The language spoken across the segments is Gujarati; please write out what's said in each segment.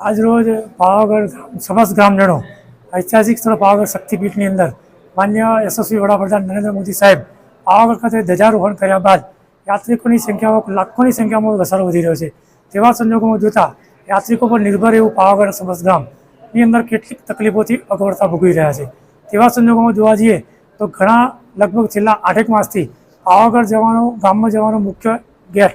આજરોજ પાવાગઢ સમસ્ત ગ્રામજનો ઐતિહાસિક સ્થળ પાવાગઢ શક્તિપીઠની અંદર માન્ય યશસ્વી વડાપ્રધાન નરેન્દ્ર મોદી સાહેબ પાવાગઢ ખાતે ધ્વજારોહણ કર્યા બાદ યાત્રિકોની સંખ્યામાં લાખોની સંખ્યામાં ઘસારો વધી રહ્યો છે. તેવા સંજોગોમાં જોતા યાત્રિકો પર નિર્ભર એવું પાવાગઢ સમસ્ત ગ્રામની અંદર કેટલીક તકલીફોથી અગવડતા ભોગવી રહ્યા છે. તેવા સંજોગોમાં જોવા જઈએ તો ઘણા લગભગ છેલ્લા આઠેક માસથી પાવાગઢ જવાનો, ગામમાં જવાનો મુખ્ય ગેટ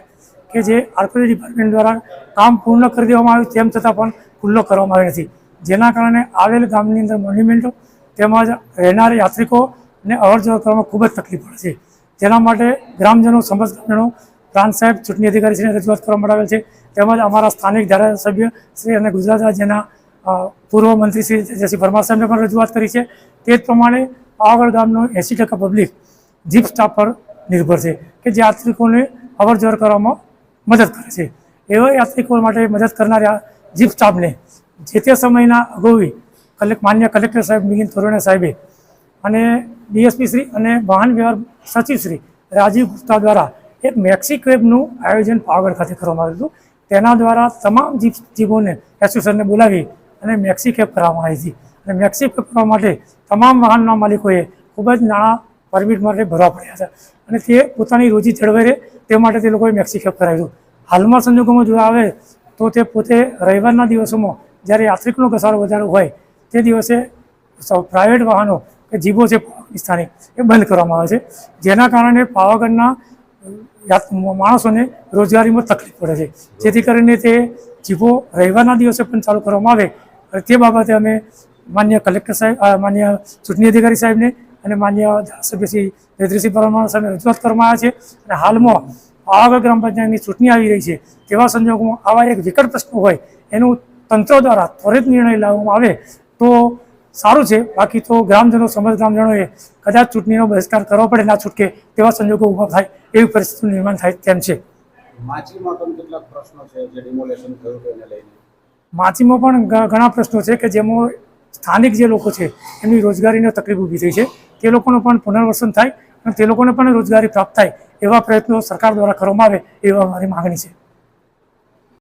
કે જે આર્કોલોજી ડિપાર્ટમેન્ટ દ્વારા કામ પૂર્ણ કરી દેવામાં આવ્યું તેમ છતાં પણ ખુલ્લો કરવામાં આવ્યો નથી. જેના કારણે આવેલ ગામની અંદર મોન્યુમેન્ટો તેમજ રહેનાર યાત્રિકોને અવર જવર કરવામાં ખૂબ જ તકલીફ પડે છે. જેના માટે ગ્રામજનો સમસ્ત ગ્રામજનો પ્રાંત સાહેબ, ચૂંટણી અધિકારી શ્રીને રજૂઆત કરવામાં આવેલ છે. તેમજ અમારા સ્થાનિક ધારાસભ્ય શ્રી અને ગુજરાત રાજ્યના પૂર્વ મંત્રી શ્રી જયસિંહ પરમાર સાહેબને પણ રજૂઆત કરી છે. તે જ પ્રમાણે પાવાગઢ ગામનું એંસી ટકા પબ્લિક જીપ સ્ટાફ પર નિર્ભર છે કે જે યાત્રિકોને અવર જવર કરવામાં મદદ કરે છે. એવા યાત્રિકો માટે મદદ કરનારા જીપ સ્ટાફને જે તે સમયના અગાઉ કલેક, માન્ય કલેક્ટર સાહેબ મિલિંદ તોરણે સાહેબે અને ડીએસપી શ્રી અને વાહન વ્યવહાર સચિવ શ્રી રાજીવ ગુપ્તા દ્વારા એક મેક્સી ક્વેબનું આયોજન પાવાગઢ ખાતે કરવામાં આવ્યું હતું. તેના દ્વારા તમામ જીપ જીવોને એસોસિએશનને બોલાવી અને મેક્સી કેબ કરવામાં આવી હતી. અને મેક્સી કેબ કરવા માટે તમામ વાહનના માલિકોએ ખૂબ જ નાણાં પરમિટ માટે ભરવા પડ્યા હતા. અને તે પોતાની રોજી જળવાઈ રહે તે માટે તે લોકોએ મેક્સિકેપ કરાવ્યું. હાલમાં સંજોગોમાં જોવા આવે તો તે પોતે રવિવારના દિવસોમાં જ્યારે યાત્રિકનો ઘસારો વધારો હોય તે દિવસે પ્રાઇવેટ વાહનો કે જીભો છે સ્થાનિક એ બંધ કરવામાં આવે છે. જેના કારણે પાવાગઢના માણસોને રોજગારીમાં તકલીફ પડે છે. જેથી કરીને તે જીભો રવિવારના દિવસે પણ ચાલુ કરવામાં આવે. અને તે બાબતે અમે માન્ય કલેક્ટર સાહેબ માન્ય ચૂંટણી અધિકારી સાહેબને અને માન્ય ધારાસભ્ય શ્રી જયદ્રસિંહ પરમાર સામે રજૂઆત કરવામાં આવે છે. અને હાલમાં આવા ગ્રામ પંચાયતની ચૂંટણી આવી રહી છે. તેવા સંજોગોમાં આવા એક વિકટ પ્રશ્ન હોય એનું તંત્ર દ્વારા ત્વરિત નિર્ણય લાવવામાં આવે તો સારું છે. બાકી તો ગ્રામજનો સમજ ગ્રામજનોએ કદાચ ચૂંટણીનો બહિષ્કાર કરવો પડે ના છૂટકે તેવા સંજોગો ઊભા થાય એવી પરિસ્થિતિનું નિર્માણ થાય તેમ છે. માછીમાં પણ ઘણા પ્રશ્નો છે કે જેમાં સ્થાનિક જે લોકો છે એમની રોજગારીનો તકલીફ ઊભી થઈ છે. તે લોકોનું પણ પુનર્વસન થાય અને તે લોકોને પણ રોજગારી પ્રાપ્ત થાય એવા પ્રયત્નો સરકાર દ્વારા કરવામાં આવે એવા મારી માગણી છે.